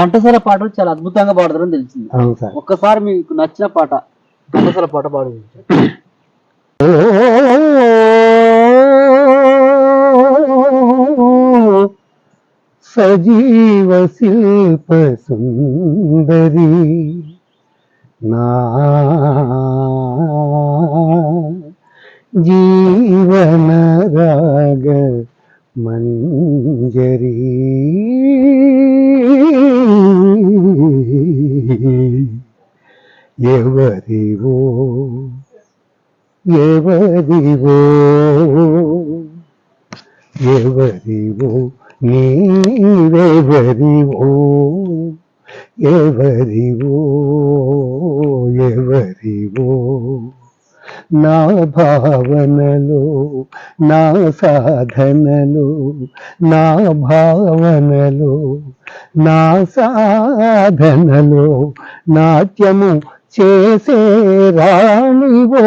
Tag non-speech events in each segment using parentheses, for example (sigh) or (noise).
ఘంటసాల పాటలు చాలా అద్భుతంగా పాడతారని తెలిసింది. అవును సార్. ఒక్కసారి మీకు నచ్చిన పాట ఘంటసాల పాట పాడు సజీవ శిల్ప సుందరి నా జీవన రాగ మంజరి. ఎవరివో ఎవరివో ఎవరివో నీవెవరివో ఎవరివో ఎవరివో నా భావనలో నా సాధనలో నా భావనలో నా సాధనలో నాట్యము చేసే రాణివో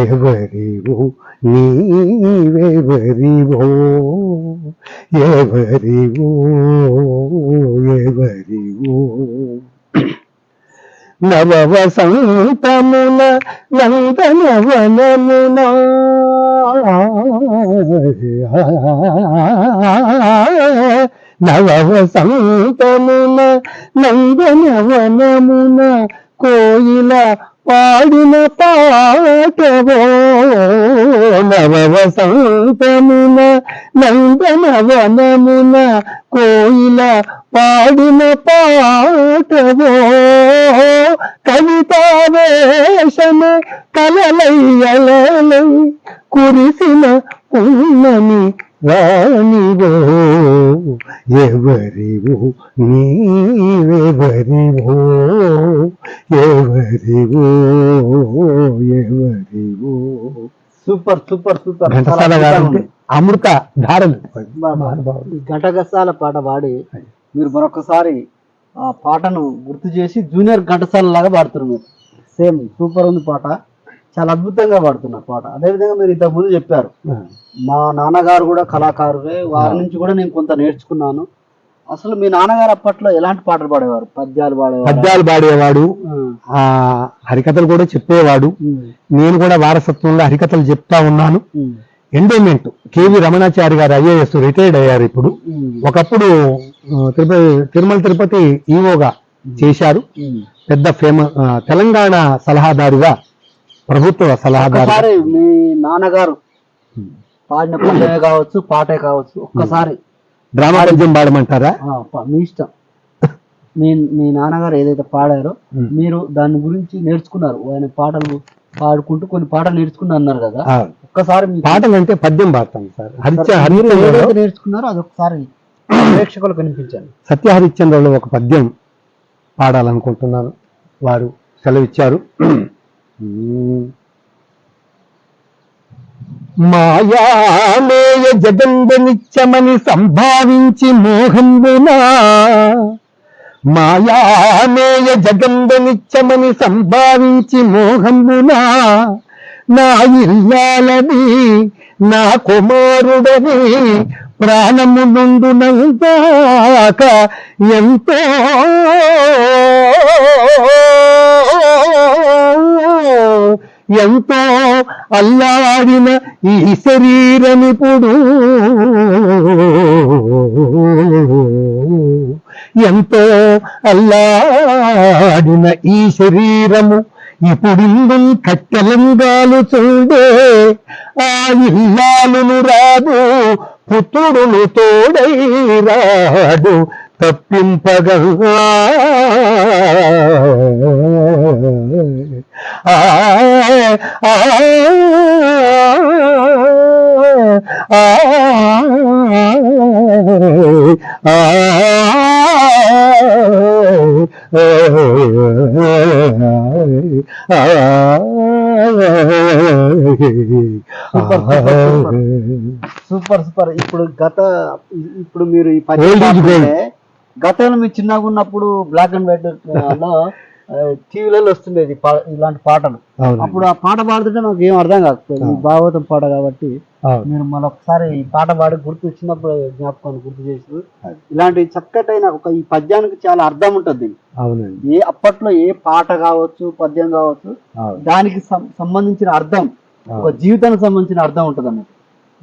ఎవరివో నీవెవరివో ఎవరివో ఎవరివో. నవ వసంతమున నందనవనమున నవసంతమున నందనవనమున కోయిల పాడిన పాటవో. నవసంతమున నందనవనమున కోయిల పాడిన పాటవో. కవితావేశమ కలలయ్యలై కురిసిన ఉన్నమి రాణివో ఎవరివో నీవెవరివో ఎవరివో ఎవరివో. Super super super. Ghantasala garu అమృత ధారలు. ఘటగసాల పాట పాడి మీరు మరొకసారి ఆ పాటను గుర్తు చేసి జూనియర్ ఘంటసాల లాగా పాడుతున్నారు. మీరు సేమ్ సూపర్ ఉంది పాట. చాలా అద్భుతంగా పాడుతున్నారు పాట. అదేవిధంగా మీరు ఇంతకు ముందు చెప్పారు. మా నాన్నగారు కూడా కళాకారులే. వారి నుంచి కూడా నేను కొంత నేర్చుకున్నాను. అసలు మీ నాన్నగారు అప్పట్లో ఎలాంటి పాటలు పాడేవారు? పద్యాలు పాడేవారు పద్యాలు పాడేవాడు. ఆ. హరికథలు కూడా చెప్పేవాడు. నేను కూడా వారసత్వంలో హరికథలు చెప్తా ఉన్నాను. ఎండోమెంట్. కేవి రమణాచారి గారు ఐఏఎస్ రిటైర్డ్ అయ్యారు ఇప్పుడు. ఒకప్పుడు తిరుపతి తిరుమల తిరుపతి ఈవోగా చేశారు. పెద్ద ఫేమ ఆ, తెలంగాణ సలహాదారుగా ప్రభుత్వ సలహాదారు. మీ నాన్నగారు పాడిన పద్యమే కావచ్చు పాటే కావచ్చు ఒక్కసారి డ్రామా పద్యం పాడమంటారా? మీ ఇష్టం. మీ మీ నాన్నగారు ఏదైతే పాడారో. మీరు దాని గురించి నేర్చుకున్నారు. ఆయన పాటలు పాడుకుంటూ కొన్ని పాటలు నేర్చుకున్నా అన్నారు కదా. ఒక్కసారి మీ పాటలు అంటే పద్యం పాడతాను సార్. హరిచ మీరు హరిచంద్రలో ఏదైతే నేర్చుకున్నారో అదొకసారి ప్రేక్షకులకు కనిపించండి సత్య హరిశ్చంద్రలో ఒక పద్యం పాడాలనుకుంటున్నాను వారు సెలవిచ్చారు. మాయామేయ జగంబ నిత్యమని సంభావించి మోహంబునా? మాయామేయ జగంబ నిత్యమని సంభావించి మోహంబునా? నా ఇల్లాలని నా కుమారుడని ప్రాణము నుండు నందాక ఎంతో ఎంతో అల్లాడిన ఈ శరీరమిప్పుడు ఎంతో అల్లాడిన ఈ శరీరము ఇప్పుడిందు కట్టెలంగాలు చూడే ఆ ఇల్లాలును రాదు పుత్రుడును తోడై రాడు తప్పింపగా సూపర్ సూపర్. ఇప్పుడు గత ఇప్పుడు మీరు ఈ పాడుతుంటే, గతంలో మీరు చిన్నగా ఉన్నప్పుడు బ్లాక్ అండ్ వైట్లో టీవీలలో వస్తుండేది ఇలాంటి పాటలు. అప్పుడు ఆ పాట పాడుతుంటే నాకు ఏం అర్థం కాకపోయింది భాగవతం పాట కాబట్టి మీరు మరొకసారి ఈ పాట పాడి గుర్తు వచ్చినప్పుడు జ్ఞాపకాన్ని గుర్తు చేసి ఇలాంటి చక్కటైన ఒక ఈ పద్యానికి చాలా అర్థం ఉంటుంది. ఏ అప్పట్లో ఏ పాట కావచ్చు పద్యం కావచ్చు దానికి సంబంధించిన అర్థం ఒక జీవితానికి సంబంధించిన అర్థం ఉంటుంది అన్నట్టు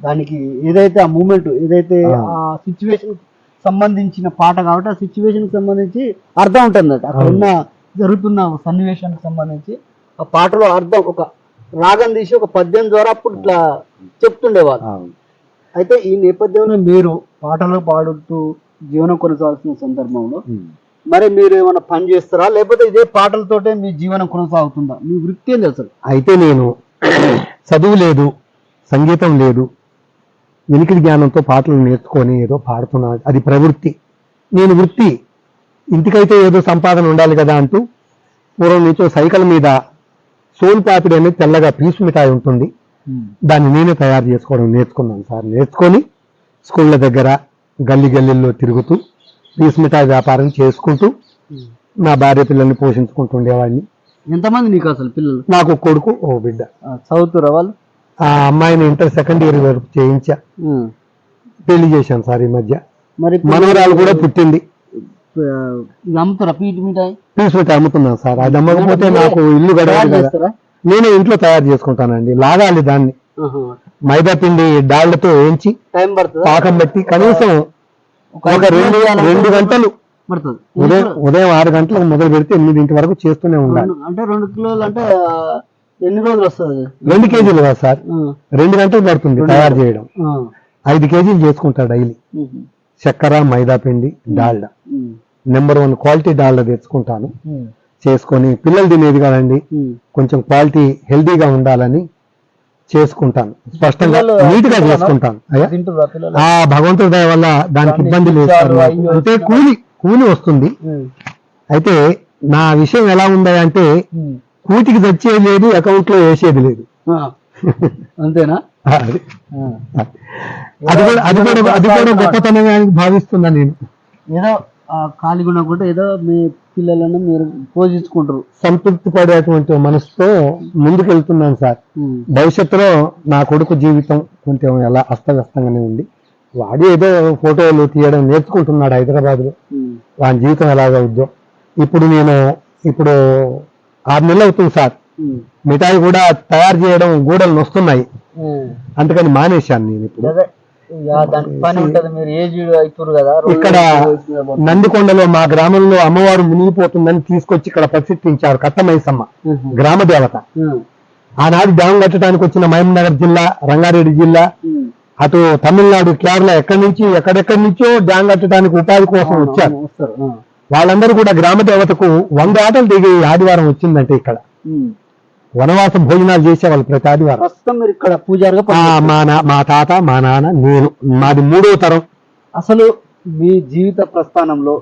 దానికి ఏదైతే ఆ మూమెంట్ ఏదైతే ఆ. సిచ్యువేషన్ సంబంధించిన పాట కాబట్టి ఆ సిచ్యువేషన్ సంబంధించి అర్థం ఉంటుంది అక్కడ ఉన్న జరుగుతున్న సన్నివేశానికి సంబంధించి ఆ పాటలో అర్థం ఒక రాగం తీసి ఒక పద్యం ద్వారా అప్పుడు ఇట్లా చెప్తుండేవాళ్ళు. అయితే ఈ నేపథ్యంలో మీరు పాటలు పాడుతూ జీవనం కొనసాగుతున్న సందర్భంలో. మరి మీరు ఏమైనా పని చేస్తారా? లేకపోతే ఇదే పాటలతోటే మీ జీవనం కొనసాగుతుందా? మీ వృత్తి ఏంది అసలు? అయితే నేను చదువు లేదు సంగీతం లేదు వినికిడి జ్ఞానంతో పాటలు నేర్చుకొని ఏదో పాడుతున్నా అది ప్రవృత్తి. నేను వృత్తి ఇంటికైతే ఏదో సంపాదన ఉండాలి కదా అంటూ పూర్వం నుంచో సైకిల్ మీద సోన్ పాపిడి అనేది తెల్లగా పీసు మిఠాయి ఉంటుంది దాన్ని నేనే తయారు చేసుకోవడం నేర్చుకున్నాను సార్. నేర్చుకొని స్కూళ్ళ దగ్గర గల్లీ గల్లీల్లో తిరుగుతూ పీసు మిఠాయి వ్యాపారం చేసుకుంటూ నా భార్య పిల్లల్ని పోషించుకుంటూ ఉండేవాడిని. ఎంతమంది నీకు అసలు పిల్లలు? నాకు కొడుకు ఓ బిడ్డ. చదువుతురా వాళ్ళు? ఆ అమ్మాయిని ఇంటర్ సెకండ్ ఇయర్ వరకు చేయించా. ఉం. పెళ్ళి చేశాను సార్ ఈ మధ్య. మరి మనవరాలు కూడా పుట్టింది. అమ్ముతారా? పీటి మిఠాయి? పీస్ పెట్టి అమ్ముతున్నాను సార్. అది అమ్మకపోతే నాకు ఇల్లు గడవదు కదా. చేస్తారా? నేనే ఇంట్లో తయారు చేసుకుంటానండి. లాగాలి దాన్ని. మైదా పిండి డాళ్ళతో వేయించి టైం పడుతుందా? పాకం పెట్టి కనీసం ఒక రెండు రెండు గంటలు ఉదయం ఉదయం ఆరు గంటలకు మొదలు పెడితే ఎనిమిదింటి వరకు చేస్తూనే ఉండాలి. అంటే రెండు కిలోలు అంటే ఎన్ని రోజులు వస్తుంది? రెండు కేజీలు కదా సార్. రెండు గంటలు పడుతుంది తయారు చేయడం. ఐదు కేజీలు చేసుకుంటా డైలీ. చక్కెర మైదా పిండి Dalda. Number one quality Dalda తెచ్చుకుంటాను. చేసుకొని పిల్లలు తినేది కదండి. కొంచెం క్వాలిటీ హెల్తీగా ఉండాలని చేసుకుంటాను స్పష్టంగా నీట్గా? చేసుకుంటాను ఆ భగవంతుడి దయ వల్ల దానికి ఇబ్బంది లేదు అంటే కూలి కూలి వస్తుంది. అయితే నా విషయం ఎలా ఉంది అంటే ఉం. కూటికి తెచ్చేది లేదు అకౌంట్లో వేసేది లేదు. అంతేనా అది. కూడా అది కూడా అది కూడా గొప్పతనమే అని భావిస్తున్నా నేను. ఏదో ఆ, ఖాళీగా ఉండకుండా ఏదో మీ పిల్లలను మీరు పోషించుకుంటారు. సంతృప్తి పడేటువంటి మనసుతో ముందుకెళ్తున్నాను సార్. ఉం. భవిష్యత్తులో నా కొడుకు జీవితం కొంచెం ఎలా అస్తవ్యస్తంగానే ఉంది. వాడు ఏదో ఫోటోలు తీయడం నేర్చుకుంటున్నాడు హైదరాబాద్లో ఉం. వాడి జీవితం ఎలాగవుద్దో ఇప్పుడు నేను ఇప్పుడు ఆరు నెలలు అవుతుంది సార్. మిఠాయి కూడా తయారు చేయడం గూడలు వస్తున్నాయి. అందుకని మానేశాను నేను ఇప్పుడు ఇక్కడ. నందికొండలో మా గ్రామంలో అమ్మవారు మునిగిపోతుందని తీసుకొచ్చి ఇక్కడ ప్రతిష్ఠించారు కట్టమైసమ్మ. గ్రామ దేవత. ఆనాడు డ్యాం కట్టడానికి వచ్చిన మహబూబ్నగర్ జిల్లా రంగారెడ్డి జిల్లా. అటు తమిళనాడు కేరళ ఎక్కడి నుంచి ఎక్కడెక్కడి నుంచో డ్యాం కట్టడానికి ఉపాధి కోసం వచ్చారు. వాళ్ళందరూ కూడా గ్రామ దేవతకు వంద ఆటలు దిగి ఆదివారం వచ్చిందంటే ఇక్కడ. వనవాస భోజనాలు చేసేవాళ్ళు ప్రతి ఆదివారం. ప్రస్తుతం మీరు ఇక్కడ పూజారిగా ఆ, పని మా నా మా తాత మా నాన్న నేను మాది మూడో తరం. అసలు మీ జీవిత ప్రస్థానంలో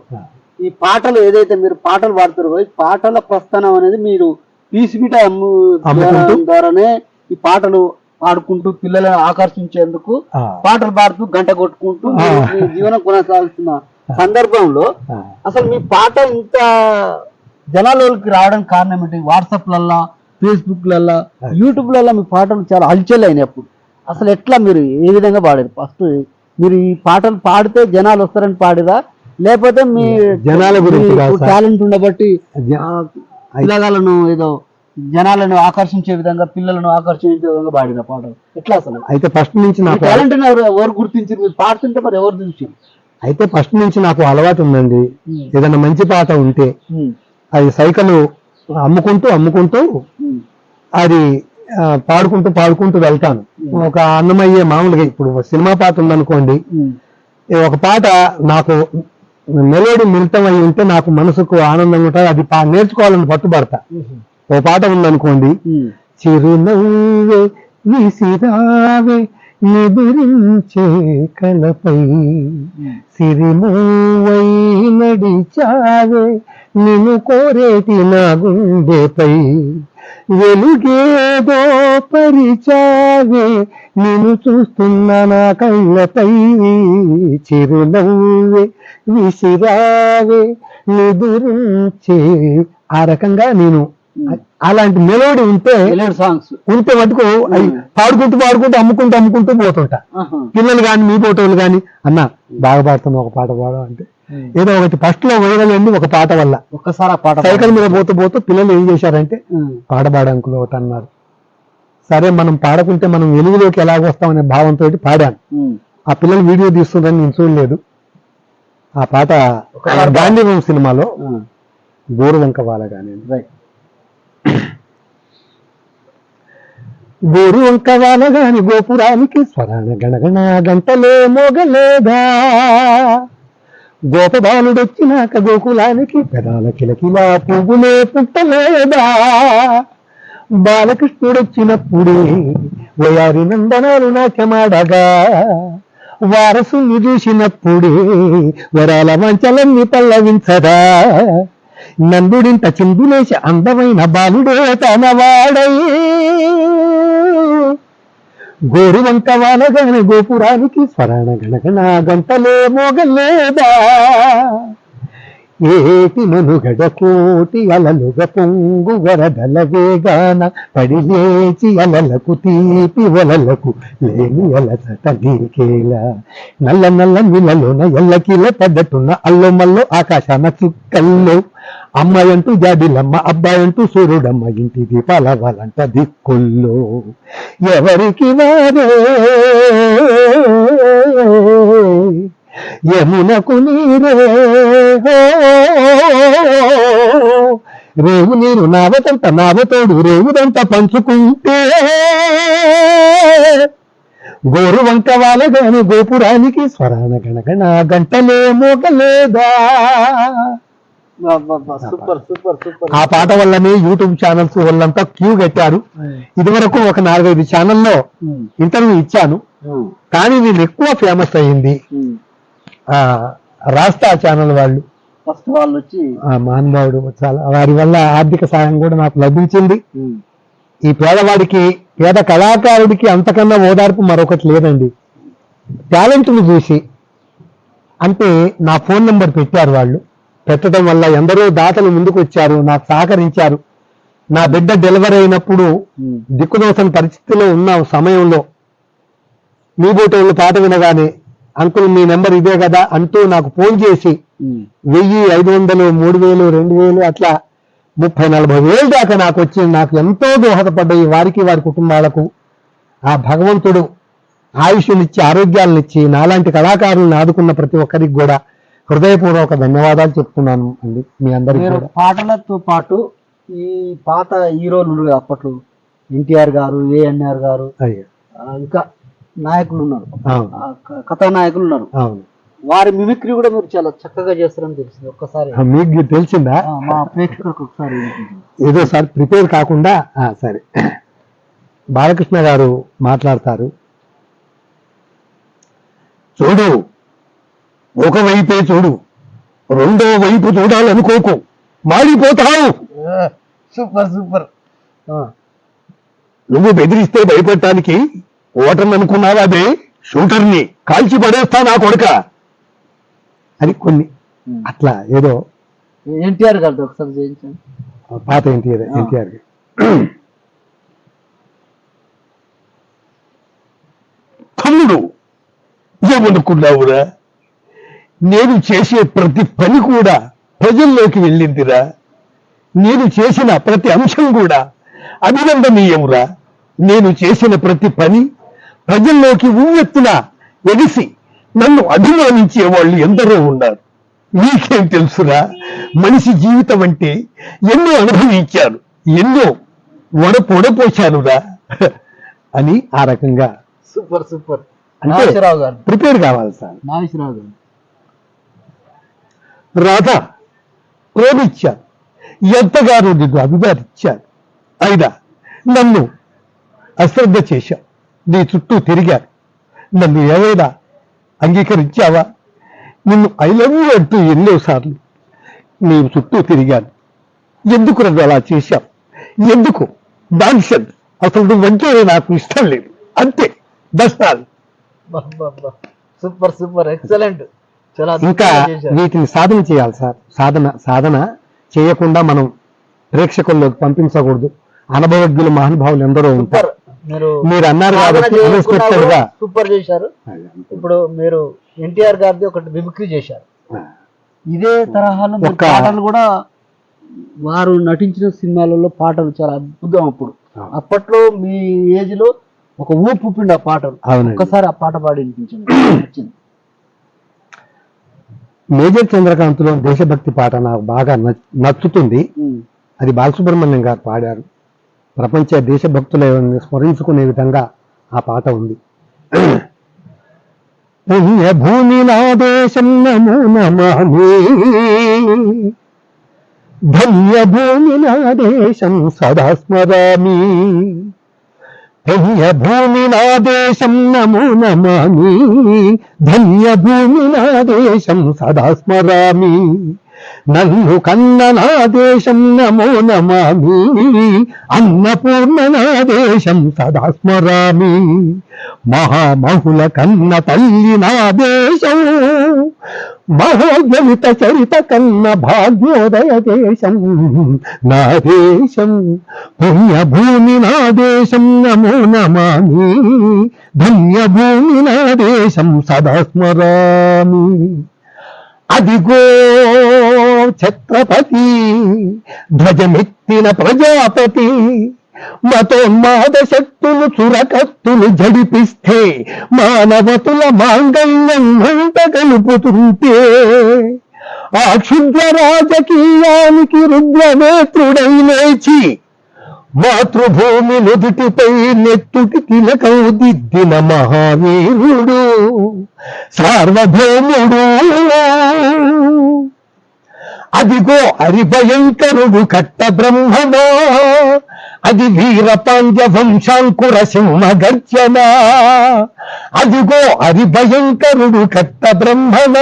ఈ పాటలు ఏదైతే మీరు పాటలు పాడుతారో ఈ పాటల ప్రస్థానం అనేది మీరు పీసిమిట అమ్ము అమ్ముకుంటూ? ద్వారానే ఈ పాటలు పాడుకుంటూ పిల్లలను ఆకర్షించేందుకు ఆ, పాటలు పాడుతూ గంట కొట్టుకుంటూ మీరు మీ జీవనం కొనసాగుతున్న సందర్భంలో ఆ. అసలు మీ పాట ఇంత జనాలకి రావడానికి కారణం ఏంటి? వాట్సాప్లల్లా ఫేస్బుక్లల్లా యూట్యూబ్లల్లా మీ పాటలు చాలా హల్చల్ అయినాయి అప్పుడు. అసలు ఎట్లా మీరు ఏ విధంగా పాడారు? ఫస్ట్ మీరు ఈ పాటలు పాడితే జనాలు వస్తారని పాడిరా? లేకపోతే మీ జనాల గురించి. టాలెంట్ ఉండబట్టి పిల్లగాళ్ళను ఏదో జనాలను ఆకర్షించే విధంగా పిల్లలను ఆకర్షించే విధంగా పాడిన పాటలు. ఎట్లా అసలు? అయితే ఫస్ట్ నుంచి నాకు టాలెంట్ ఎవరు ఎవరు గుర్తించారు? మీరు పాడుతుంటే మరి ఎవరు చూసారు అయితే ఫస్ట్ నుంచి నాకు అలవాటు ఉందండి. ఏదైనా మంచి పాట ఉంటే అది సైకిల్ అమ్ముకుంటూ అమ్ముకుంటూ అది పాడుకుంటూ పాడుకుంటూ వెళ్తాను. ఒక అన్నమయ్యే మామూలుగా ఇప్పుడు సినిమా పాట ఉందనుకోండి ఒక పాట నాకు మెలోడీ మిళితం అయి ఉంటే నాకు మనసుకు ఆనందంగా ఉంటుంది అది పా- నేర్చుకోవాలని పట్టుబడతా. ఓ పాట ఉందనుకోండి చిరునవ్వే విసిరావే నిదురించే కలపై సిరిమూవై నడిచావే నిన్ను కోరేటి నా గుండెపై. వెలుగేదో పరిచావే నిన్ను చూస్తున్న నా కళ్ళపై చిరునవ్వే విసిరావే నిదురించే ఆ రకంగా నేను అలాంటి మెలోడీ ఉంటే సాంగ్స్ ఉంటే మటుకు అవి పాడుకుంటూ పాడుకుంటూ అమ్ముకుంటూ అమ్ముకుంటూ పోతుంటా. పిల్లలు కానీ మీ ఫోటోలు కానీ అన్న బాగా పాడుతున్నా ఒక పాట పాడు అంటే. ఏదో ఒకటి ఫస్ట్లో వైరల్ అయింది ఒక పాట వల్ల. ఒక్కసారి ఆ పాట సైకిల్ మీద పోతూ పోతూ పిల్లలు ఏం చేశారంటే ఉమ్. పాడబాడంకులు ఒకటి అన్నారు. సరే మనం పాడకుంటే మనం వెలుగులోకి ఎలాగ వస్తామనే భావంతో పాడాను. ఆ పిల్లలు వీడియో తీస్తుందని నేను చూడలేదు. ఆ పాట గాంధీవం సినిమాలో. గోరువంక వాల కానీ గోరు వంక గోపురానికి స్వరాణ గణగణ గంటలే మోగలేదా? గోపబాలుడొచ్చినాక గోకులానికి పెదాల కిలకిలా పువ్వులే పుట్టలేదా బాలకృష్ణుడొచ్చినప్పుడే వయారి నందనాలు నాట్యమాడగా. వారసుని చూసినప్పుడే వరాల మంచలన్నీ పల్లవించదా? నందుడింత చిందులేసి అందమైన బాలుడే తనవాడై. గోరు వంక వానగాని గోపురానికి స్వరాణ గణగణ గంటలే మోగలేదా ఏటి మనుగడ కోటి అలలుగ పొంగు వరదల వేగాన పడిలేచి అలలకు తీపి వలలకు లేని అలసట నీకేలా నల్ల నల్ల నీళ్ళలోన ఎల్లకిల పడ్డట్టున్న అల్లో మల్లో ఆకాశాన చుక్కల్లో అమ్మాయంటూ జాబిలమ్మ అబ్బాయంటూ సూర్యుడమ్మ ఇంటి దీపాల వాళ్ళంట దిక్కుల్లో. ఎవరికి వారే యమునకు నీరే రేవు నీరు నావతంట నావతోడు రేవుదంట పంచుకుంటే. గోరు వంక వాలగాని గోపురానికి స్వరాన గణగణ గంటలే మోగలేదా. ఆ పాట వల్లనే యూట్యూబ్ ఛానల్స్ వాళ్ళంతా క్యూ కట్టారు. ఇదివరకు ఒక నాలుగైదు ఛానల్లో ఇంటర్వ్యూ ఇచ్చాను. కానీ నేను ఎక్కువ ఫేమస్ అయ్యింది రాస్తా ఛానల్ వాళ్ళు. ఫస్ట్ వాళ్ళు వచ్చి ఆ మానవుడు చాలా వారి వల్ల ఆర్థిక సాయం కూడా నాకు లభించింది. ఈ పేదవాడికి పేద కళాకారుడికి అంతకన్నా ఓదార్పు మరొకటి లేదండి. టాలెంట్ను చూసి అంటే నా ఫోన్ నెంబర్ పెట్టారు వాళ్ళు. పెట్టడం వల్ల ఎందరో దాతలు ముందుకు వచ్చారు నాకు సహకరించారు. నా బిడ్డ డెలివరీ అయినప్పుడు దిక్కుదోసని పరిస్థితిలో ఉన్న సమయంలో మీ బోటోళ్ళు పాట వినగానే అంకుల్ మీ నెంబర్ ఇదే కదా అంటూ నాకు ఫోన్ చేసి వెయ్యి ఐదు వందలు మూడు వేలు రెండు వేలు అట్లా ముప్పై నలభై వేలు దాకా నాకు వచ్చి నాకు ఎంతో దోహదపడ్డాయి వారికి వారి కుటుంబాలకు. ఆ భగవంతుడు ఆయుష్నిచ్చి ఆరోగ్యాలనిచ్చి నాలాంటి కళాకారులను ఆదుకున్న ప్రతి ఒక్కరికి కూడా హృదయపూర్వక ధన్యవాదాలు చెప్తున్నాను అండి. మీ అందరికీ పాటలతో పాటు ఈ పాత హీరోలు అప్పట్లో ఎన్టీఆర్ గారు ఏఎన్ఆర్ గారు ఇంకా నాయకులు ఉన్నారు కథానాయకులు ఉన్నారు వారి మిమిక్రీ కూడా మీరు చాలా చక్కగా చేస్తారని తెలిసింది. ఒక్కసారి. మీకు తెలిసిందా? మా ప్రేక్షకులకు ఒకసారి. ఏదో సార్ ప్రిపేర్ కాకుండా సరే. బాలకృష్ణ గారు మాట్లాడతారు. చూడు ఒకవైపే చూడు రెండో వైపు చూడాలనుకోకు. మాడిపోతావు. Super super. నువ్వు బెదిరిస్తే భయపడటానికి ఓటర్ని అనుకున్నావా అదే? షూటర్ని. కాల్చి పడేస్తా నా కొడుక. అని కొన్ని. అట్లా ఏదో. ఎన్టీఆర్ గారితో ఒకసారి చేయించండి. పాత ఎన్టీఆర్ ఎన్టీఆర్. తమ్ముడు ఏమనుకున్నావురా? నేను చేసే ప్రతి పని కూడా ప్రజల్లోకి వెళ్ళిందిరా. నేను చేసిన ప్రతి అంశం కూడా అభినందనీయమురా. నేను చేసిన ప్రతి పని ప్రజల్లోకి ఉవ్వెత్తున ఎగిసి నన్ను అభిమానించే వాళ్ళు ఎందరో ఉన్నారు. నీకేం తెలుసురా? మనిషి జీవితం అంటే ఎన్నో అనుభవించాను ఎన్నో వడపు వడపోశానురా అని ఆ రకంగా. Super super. అంటే- నాగేశ్వరరావు గారు. ప్రిపేర్ కావాలి సార్. నాగేశ్వరరావు గారు. రాధ ప్రేమించాను ఎంతగానో నిన్ను అభిమానించాను అయినా నన్ను అశ్రద్ధ చేశావు నీ చుట్టూ తిరిగాను నన్ను ఏమైనా అంగీకరించావా? నిన్ను ఐ లవ్ యూ అంటూ ఎన్నో సార్లు నీ చుట్టూ తిరిగాను. ఎందుకు నన్ను అలా చేశావు? ఎందుకు? దాన్షన్ అసలు నువ్వంటే నాకు ఇష్టం లేదు. అంతే. దర్శనాలు సూపర్ సూపర్. ఎక్సలెంట్. ఇంకా. వీటిని సాధన చేయాలి సార్. సాధన సాధన చేయకుండా మనం ప్రేక్షకుల్లోకి పంపించకూడదు. అనుభవజ్ఞులు మహానుభావులు ఎందరో ఉంటారు. మీరు అన్నారు కాబట్టి గా సూపర్ చేశారు. ఇప్పుడు మీరు ఎన్టీఆర్ గారిది ఒకటి మిమిక్రీ చేశారు. ఇదే తరహాలో పాటలు కూడా వారు నటించిన సినిమాలలో పాటలు చాలా అద్భుతం అప్పుడు. అప్పట్లో మీ ఏజ్లో ఒక ఊపు ఊపిండి ఆ పాటలు. ఒక్కసారి ఆ పాట పాడి (clears throat) నచ్చింది. మేజర్ చంద్రకాంత్లో దేశభక్తి పాట నాకు బాగా నచ్- నచ్చుతుంది. అది బాలసుబ్రహ్మణ్యం గారు పాడారు. ప్రపంచ దేశభక్తులను స్మరించుకునే విధంగా ఆ పాట ఉంది. పుణ్య భూమి నా దేశం నమో నమామి ధన్య భూమి దేశం సదా స్మరామి. పుణ్య భూమి దేశం నమో నమామి ధన్య భూమి దేశం సదా స్మరామి. నన్ను కన్న నా దేశం నమో నమామి. అన్నపూర్ణ నా దేశం సదా స్మరామి మహామహుల కన్న తల్లి నా దేశం. మహోజలిత చరిత కన్న భాగ్యోదయ దేశం. నా దేశం. పుణ్యభూమి నా దేశం నమో నమామి. ధన్యభూమి నా దేశం సదా స్మరామి అదిగో ఛత్రపతి ధ్వజమెత్తిన ప్రజాపతి మతోన్మాద శక్తులు చురకత్తులు జడిపిస్తే మానవతుల మాంగళ్యం మంట కలుపుతుంటే ఆ క్షుద్ర రాజకీయానికి రుద్రనేత్రుడై లేచి మాతృభూమి నుదుటిపై నెత్తుటి తిలకం దిద్దిన మహావీరుడు సార్వభౌముడు. అదిగో హరిభయంకరుడు కట్ట బ్రహ్మమా అది వీర పాండ్య వంశాంకుర సింహ గర్జన అదిగో హరిభయంకరుడు కట్ట బ్రహ్మణ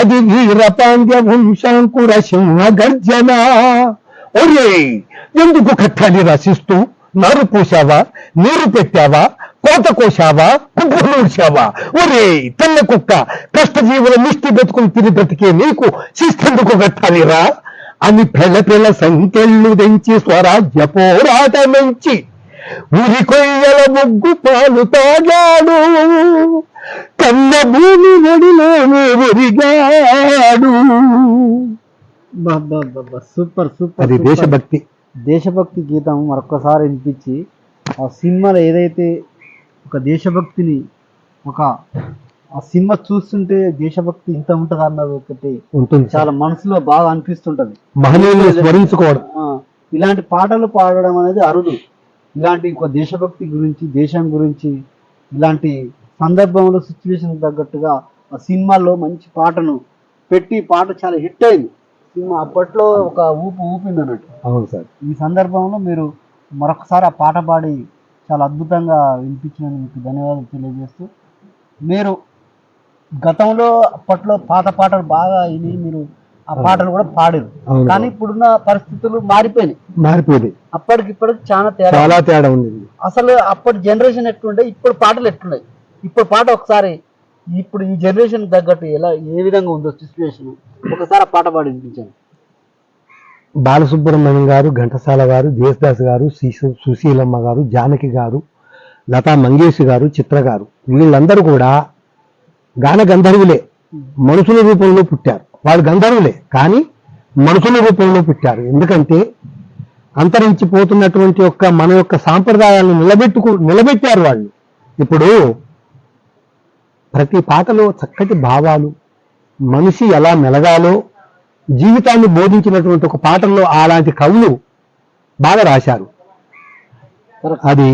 అది వీర పాండ్య వంశాంకుర సింహ గర్జన ఒరే ఎందుకు కట్టాలి రసిస్తూ? నారు పూసావా నీరు పెట్టావా? కోత కోసావా కుప్ప నూర్చావా? ఒరే తెల్ల కుక్క కష్టజీవుల ముష్టి బతుకులు తిని బ్రతికే నీకు శిస్తెందుకు కట్టాలిరా అని పెళ్ళ పెళ్ళ సంఖ్యలు తెంచి స్వరాజ్య పోరాటమెంచి ఉరి కొయ్యల ముగ్గు పాలు తాగాడు. కన్న భూమి ఒడిలోనే ఒరిగాడు. సూపర్ సూపర్ అది సూపర్. దేశభక్తి. దేశభక్తి గీతం మరొకసారి వినిపించి ఆ సినిమాలో ఏదైతే ఒక దేశభక్తిని ఒక ఆ సినిమా చూస్తుంటే దేశభక్తి ఇంత ఉంటుంది అన్నది ఒకటి ఉంటుంది. చాలా మనసులో బాగా అనిపిస్తుంటది. మహనీయులను స్మరించుకోవడం. ఇలాంటి పాటలు పాడడం అనేది అరుదు. ఇలాంటి ఒక దేశభక్తి గురించి దేశం గురించి ఇలాంటి సందర్భంలో సిచ్యువేషన్ తగ్గట్టుగా ఆ సినిమాల్లో మంచి పాటను పెట్టి పాట చాలా హిట్ అయింది. అప్పట్లో ఒక ఊపు ఊపింది అన్నట్టు. అవును సార్. ఈ సందర్భంలో మీరు మరొకసారి ఆ పాట పాడి చాలా అద్భుతంగా వినిపించినందుకు మీకు ధన్యవాదాలు తెలియజేస్తూ మీరు గతంలో అప్పట్లో పాత పాటలు బాగా విని మీరు ఆ పాటలు కూడా పాడారు. కానీ ఇప్పుడున్న పరిస్థితులు మారిపోయినాయి. మారిపోయింది అప్పటికి ఇప్పటికి చాలా తేడా చాలా తేడా ఉంది అసలు అప్పటి జనరేషన్ ఎట్లుండే ఇప్పుడు పాటలు ఎట్లున్నాయి? ఇప్పుడు పాట ఒకసారి ఇప్పుడు ఈ జనరేషన్ తగ్గట్టు ఎలా ఏ విధంగా ఉందో సిచ్యువేషన్ ఒకసారి పాట పాడి వినిపించాను బాలసుబ్రహ్మణ్యం గారు ఘంటసాల గారు దేశదాస్ గారు సుశీలమ్మ గారు జానకి గారు లతా మంగేష్ గారు చిత్ర గారు వీళ్ళందరూ కూడా గాన గంధర్వులే. మనుషుల రూపంలో పుట్టారు. వాళ్ళు గంధర్వులే కానీ మనుషుల రూపంలో పుట్టారు. ఎందుకంటే అంతరించిపోతున్నటువంటి యొక్క మన యొక్క సాంప్రదాయాలను నిలబెట్టుకు నిలబెట్టారు వాళ్ళు. ఇప్పుడు ప్రతి పాటలో చక్కటి భావాలు. మనిషి ఎలా మెలగాలో జీవితాన్ని బోధించినటువంటి ఒక పాటల్లో అలాంటి కవులు బాగా రాశారు. అది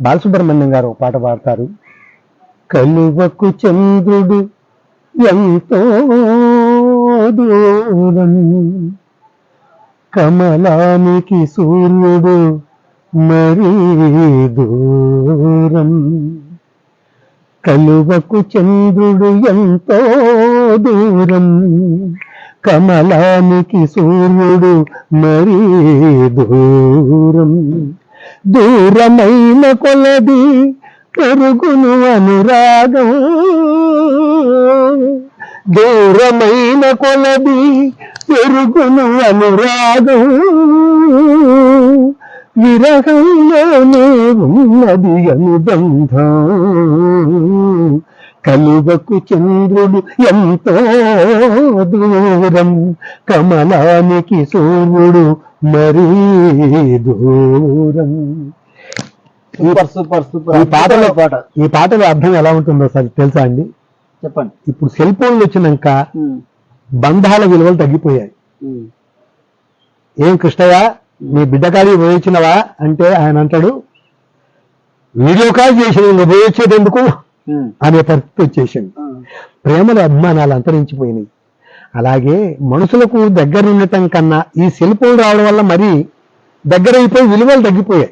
బాలసుబ్రహ్మణ్యం గారు ఒక పాట పాడతారు. కలువకు చంద్రుడు ఎంతో దూరం కమలానికి సూర్యుడు మరీ దూరం. కలువకు చంద్రుడు ఎంతో దూరం కమలానికి సూర్యుడు మరీ దూరం. దూరమైన కొలది పెరుగును అనురాగం దూరమైన కొలది పెరుగును అనురాగం. విరహంలోనే ఉన్నది అనుబంధం. కలువకు చంద్రుడు ఎంతో దూరం కమలానికి సూర్యుడు మరీ దూరం. Super super super. ఈ పాటలో పాట. ఈ పాటలో అర్థం ఎలా ఉంటుందో సార్ తెలుసా అండి? చెప్పండి. ఇప్పుడు సెల్ ఫోన్లు వచ్చినాక బంధాల విలువలు తగ్గిపోయాయి. ఏం కృష్ణయ్య? నీ బిడ్డకాడి పోయించినవా అంటే ఆయన అంటాడు వీడియో కాల్ చేసి నువ్వు పోయొచ్చేది ఎందుకు? అనే పరిస్థితి వచ్చేసింది. ప్రేమల అభిమానాలు అంతరించిపోయినాయి. అలాగే మనుషులకు దగ్గర ఉండటం కన్నా ఈ సెల్ ఫోన్ రావడం వల్ల మరీ దగ్గర అయిపోయి విలువలు తగ్గిపోయాయి.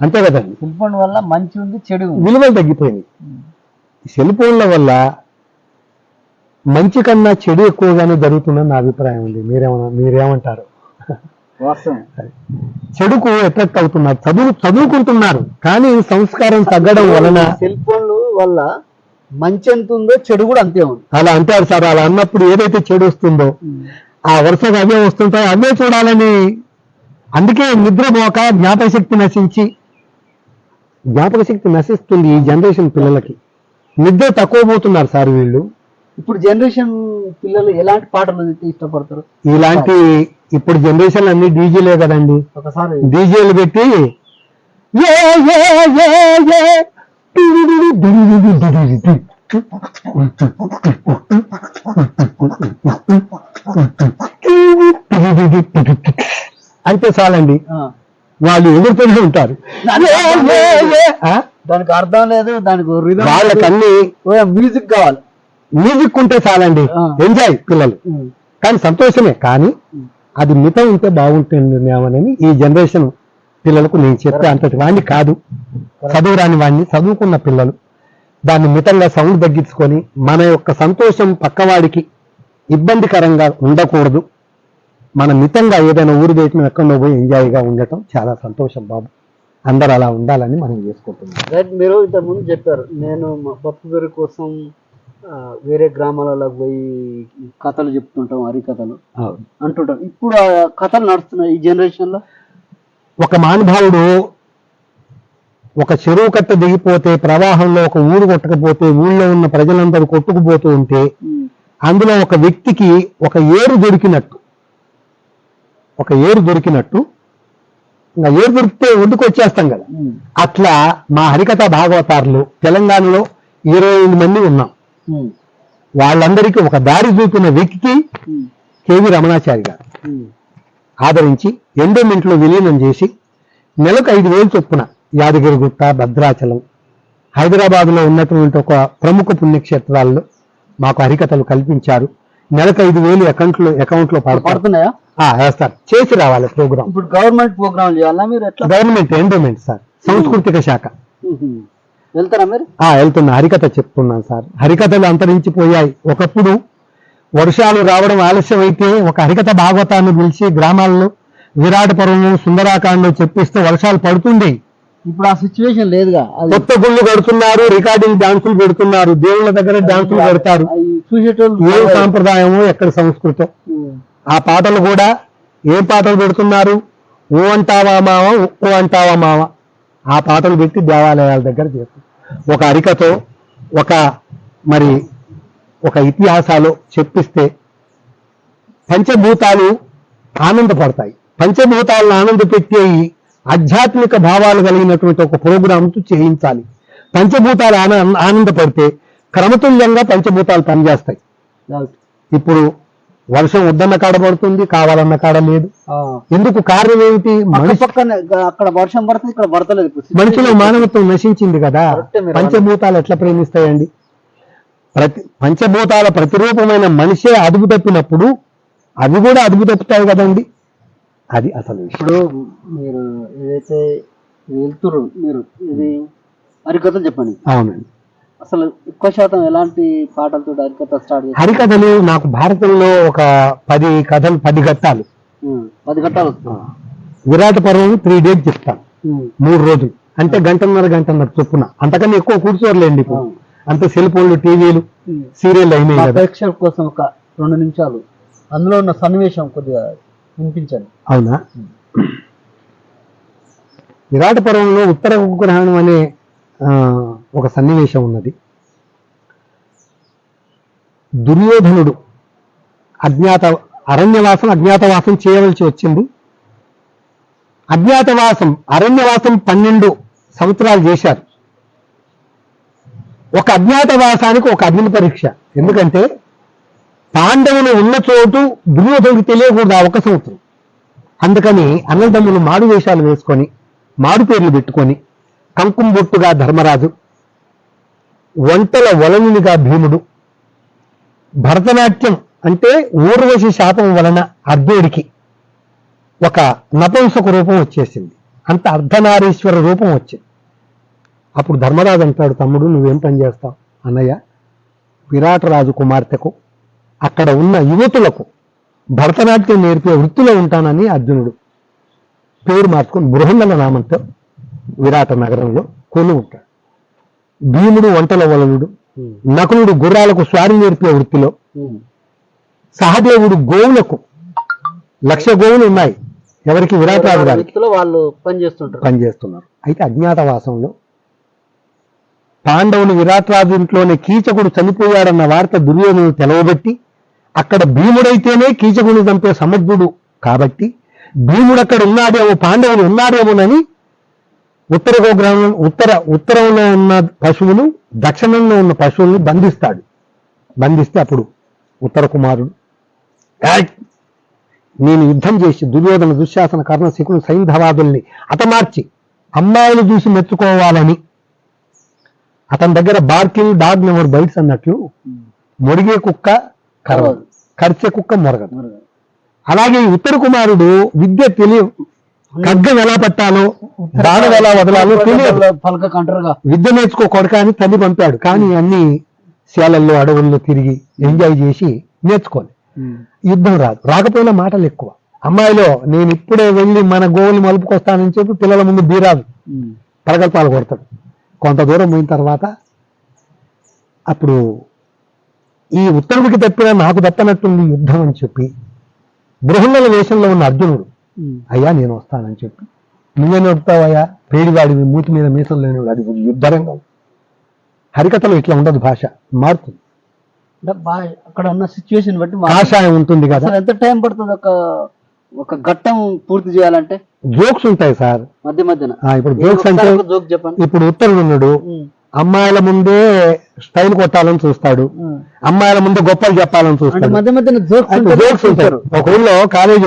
అంతే కదండి సెల్ ఫోన్ వల్ల మంచి ఉంది చెడు విలువలు తగ్గిపోయినాయి. సెల్ ఫోన్ల వల్ల మంచి కన్నా చెడు ఎక్కువగానే జరుగుతుందని నా అభిప్రాయం ఉంది. మీరేమన్నా మీరేమంటారు? చెడుకు అట్రాక్ట్ అవుతున్నారు. చదువు చదువుకుంటున్నారు. కానీ సంస్కారం తగ్గడం వలన సెల్ ఫోన్లు వల్ల మంచి ఎంత ఉందో చెడు కూడా అంతే ఉంది. అలా అంటారు సార్. అలా అన్నప్పుడు ఏదైతే చెడు వస్తుందో ఆ వరుసగా అవే వస్తుంటాయో. అవే చూడాలని అందుకే నిద్రపోక జ్ఞాపక శక్తి నశించి జ్ఞాపక శక్తి నశిస్తుంది ఈ జనరేషన్ పిల్లలకి. నిద్ర తక్కువ పోతున్నారు సార్ వీళ్ళు. ఇప్పుడు జనరేషన్ పిల్లలు ఎలాంటి పాటలు ఇష్టపడతారు ఇలాంటి ఇప్పుడు జనరేషన్ అన్ని డీజేలే కదండి ఒకసారి డీజేలు పెట్టి ఏ. అంటే చాలండి ఆ, వాళ్ళు ఎగురుతూనే ఉంటారు? దానికి అర్థం లేదు దానికి. వాళ్ళకన్నీ మ్యూజిక్ కావాలి మ్యూజిక్ ఉంటే చాలండి. ఎంజాయ్ పిల్లలు. కానీ సంతోషమే. కానీ. అది మితం ఉంటే బాగుంటుందేమోనని ఈ జనరేషన్ పిల్లలకు నేను చెప్పే అంతటి వాడిని కాదు. చదువు రాని వాడిని చదువుకున్న పిల్లలు. దాన్ని మితంగా సౌండ్ తగ్గించుకొని మన యొక్క సంతోషం పక్కవాడికి ఇబ్బందికరంగా ఉండకూడదు. మన మితంగా ఏదైనా ఊరు దేశం ఎక్కడో పోయి ఎంజాయ్గా ఉండటం చాలా సంతోషం బాబు. అందరూ అలా ఉండాలని మనం చేసుకుంటున్నాం. మీరు ఇంతకు ముందు చెప్పారు నేను మా బతుకుదరి కోసం వేరే గ్రామాలలో పోయి కథలు చెప్తుంటాం హరి కథలు అంటుంటాం. ఇప్పుడు ఆ కథలు నడుస్తున్నాయి ఈ జనరేషన్లో? ఒక మానుభావుడు ఒక చెరువు కట్ట దిగిపోతే ప్రవాహంలో ఒక ఊరు కొట్టకపోతే ఊళ్ళో ఉన్న ప్రజలందరూ కొట్టుకుపోతూ ఉంటే అందులో ఒక వ్యక్తికి ఒక ఏరు దొరికినట్టు. ఒక ఏరు దొరికినట్టు. ఇంకా ఏరు దొరికితే ఒడ్డుకు వచ్చేస్తాం కదా. అట్లా మా హరికథ భాగవతారులు తెలంగాణలో ఇరవై మంది ఉన్నాం. వాళ్ళందరికీ ఒక దారి చూపిన వ్యక్తి కేవి రమణాచారి గారు. ఆదరించి ఎండోమెంట్లో విలీనం చేసి నెలకు ఐదు వేలు చొప్పున యాదగిరిగుట్ట భద్రాచలం హైదరాబాద్లో ఉన్నటువంటి ఒక ప్రముఖ పుణ్యక్షేత్రాల్లో మాకు హరికథలు కల్పించారు. నెలకు ఐదు వేలు అకౌంట్లో అకౌంట్లో పడుతున్నాయా? ఆ, వేస్తారు. చేసి రావాలి ప్రోగ్రామ్ ఇప్పుడు గవర్నమెంట్ ప్రోగ్రామ్ చేయాలా మీరు గవర్నమెంట్ ఎండోమెంట్ సార్. సాంస్కృతిక శాఖ. వెళ్తారా మీరు? ఆ వెళ్తున్నా. హరికథ చెప్తున్నాను సార్. హరికథలు అంతరించిపోయాయి. ఒకప్పుడు వర్షాలు రావడం ఆలస్యం అయితే ఒక హరికథ భాగవతాన్ని పిలిచి గ్రామాల్లో విరాట పర్వం సుందరాకాండలో చెప్పిస్తే వర్షాలు పడుతుంది ఇప్పుడు ఆ సిచ్యువేషన్ లేదుగా. కొత్త గుళ్ళు కడుతున్నారు రికార్డింగ్ డాన్సులు పెడుతున్నారు దేవుళ్ళ దగ్గర డాన్సులు పెడతారు. చూసేటోళ్ళు ఏ సాంప్రదాయమో ఎక్కడ సంస్కృతం. ఆ పాటలు కూడా ఏం పాటలు పెడుతున్నారు? ఓ అంటావా మావ ఓ అంటావా మావ? ఆ పాటలు పెట్టి దేవాలయాల దగ్గర చేస్తారు. ఒక అరికతో ఒక మరి ఒక ఇతిహాసాలు చెప్పిస్తే పంచభూతాలు ఆనందపడతాయి. పంచభూతాలను ఆనందపెట్టే ఆధ్యాత్మిక భావాలు కలిగినటువంటి ఒక ప్రోగ్రాంతో చేయించాలి. పంచభూతాలు ఆన ఆనందపడితే క్రమతుల్యంగా పంచభూతాలు పనిచేస్తాయి. ఇప్పుడు వర్షం వద్దన్న కాడ పడుతుంది కావాలన్న కాడ లేదు. ఎందుకు కారణం ఏమిటి? అక్కడ వర్షం పడుతుంది ఇక్కడ పడతలేదు మనిషిలో మానవత్వం నశించింది కదా. పంచభూతాలు ఎట్లా ప్రేమిస్తాయండి? ప్రతి పంచభూతాల ప్రతిరూపమైన మనిషే అదుపు తప్పినప్పుడు అవి కూడా అదుపు తప్పుతాయి కదండి. అది అసలు ఇప్పుడు మీరు ఏదైతే వెళ్తురు మీరు ఇది హరికథలు చెప్పండి. అవునండి. అసలు ఎక్కువ శాతం ఎలాంటి పాటలతో హరికథ స్టార్ట్ హరికథలు నాకు భారతంలో ఒక పది కథలు పది ఘట్టాలు. పది ఆ, విరాట పర్వం త్రీ డేస్ చెప్తాను. మూడు రోజులు. అంటే గంటన్నర గంటన్నర చొప్పున. అంతకన్నా ఎక్కువ కూర్చోర్లేండి ఇప్పుడు. అంత సెల్ ఫోన్లు టీవీలు. సీరియల్ అయినాయి ప్రేక్షకుల కోసం ఒక రెండు నిమిషాలు. అందులో ఉన్న సన్నివేశం కొద్దిగా వినిపించండి. అవునా? విరాట పర్వంలో ఉత్తర ఉపగ్రహణం అనే ఒక సన్నివేశం ఉన్నది. దుర్యోధనుడు అజ్ఞాత అరణ్యవాసం అజ్ఞాతవాసం చేయవలసి వచ్చింది. అజ్ఞాతవాసం అరణ్యవాసం పన్నెండు సంవత్సరాలు చేశారు. ఒక అజ్ఞాతవాసానికి ఒక అగ్ని పరీక్ష. ఎందుకంటే పాండవులు ఉన్న చోటు దుర్యోధనుడికి తెలియకూడదు ఆ ఒక సంవత్సరం. అందుకని అన్నదమ్ములు మాడు వేషాలు వేసుకొని మాడు పేర్లు పెట్టుకొని కంకుంబొట్టుగా ధర్మరాజు వంటల వలనునిగా భీముడు. భరతనాట్యం అంటే ఊర్వశి శాపం వలన అర్జునుడికి ఒక నపంసక రూపం వచ్చేసింది. అంత అర్ధనారీశ్వర రూపం వచ్చింది. అప్పుడు ధర్మరాజు అంటాడు తమ్ముడు నువ్వేం పని చేస్తావు? అన్నయ్య విరాటరాజు కుమార్తెకు అక్కడ ఉన్న యువతులకు భరతనాట్యం నేర్పే వృత్తిలో ఉంటానని అర్జునుడు పేరు మార్చుకొని బృహన్నల నామంతో విరాట నగరంలో కొలు ఉంటాడు భీముడు వంటల వలనుడు నకులుడు గుర్రాలకు స్వారీ నేర్పే వృత్తిలో సహదేవుడు గోవులకు లక్ష గోవులు ఉన్నాయి. ఎవరికి వ్యక్తులు వాళ్ళు పని చేస్తుంటారు పనిచేస్తున్నారు. అయితే అజ్ఞాతవాసంలో పాండవులు విరాట్రాజు ఇంట్లోనే కీచకుడు చనిపోయాడన్న వార్త దుర్యోధను తెలవబెట్టి అక్కడ భీముడైతేనే కీచకుని చంపే సమర్థుడు కాబట్టి భీముడు అక్కడ ఉన్నాడేమో పాండవులు ఉన్నాడేమోనని ఉత్తర గోగ్రహం ఉత్తర ఉత్తరంలో ఉన్న పశువులు దక్షిణంలో ఉన్న పశువుల్ని బంధిస్తాడు. బంధిస్తే అప్పుడు ఉత్తర కుమారుడు "ఏయ్! నేను యుద్ధం చేసి దుర్యోధన దుశ్శాసన కర్ణ శకుని సైంధవాదుల్ని అతమార్చి అమ్మాయిలు చూసి మెచ్చుకోవాలని. అతని దగ్గర బార్కింగ్ డాగ్ నెవర్ బైట్స్ అన్నట్లు మొరిగే కుక్క కరవదు కరిచే కుక్క మొరగదు. అలాగే ఉత్తర కుమారుడు విద్య తెలియ ఖడ్గం ఎలా పట్టాలో బాణం ఎలా వదలాలో తెలియదు. విద్య నేర్చుకో కొడక అని తల్లి పంపాడు. కానీ అన్ని శాలల్లో అడవుల్లో తిరిగి ఎంజాయ్ చేసి నేర్చుకోవాలి యుద్ధం రాదు. రాకపోయినా మాటలు ఎక్కువ. అమ్మాయిలో నేను ఇప్పుడే వెళ్ళి మన గోవులు మలుపుకొస్తానని చెప్పి పిల్లల ముందు బీరాదు. ప్రగల్పాలు కొడతాడు. కొంత దూరం పోయిన తర్వాత అప్పుడు ఈ ఉత్తరుడికి తప్పినా నాకు తప్పనట్టుంది యుద్ధం అని చెప్పి బృహన్నల వేషంలో ఉన్న అర్జునుడు అయ్యా నేను వస్తానని చెప్పి. నువ్వేం చెప్తావయ్యా పేడివాడివి మూతి మీద మీసం లేనివాడు అది యుద్ధరంగం హరికథలో ఇట్లా ఉండదు భాష మారుతుంది. అక్కడ ఉన్న సిచ్యువేషన్ బట్టి కాషాయం ఉంటుంది కదా. ఎంత టైం పడుతుంది ఒక ఒక ఘట్టం పూర్తి చేయాలంటే? జోక్స్ ఉంటాయి సార్. మధ్య మధ్యన. ఇప్పుడు జోక్స్ అంటే జోక్ చెప్పండి. ఇప్పుడు ఉత్తరుడు ఉన్నాడు. అమ్మాయిల ముందే స్టైల్ కొట్టాలని చూస్తాడు. అమ్మాయిల ముందే గొప్పలు చెప్పాలని చూస్తాడు. మధ్య మధ్యన జోక్స్ జోక్స్ ఉంటాయి. ఒక ఊళ్ళో కాలేజీ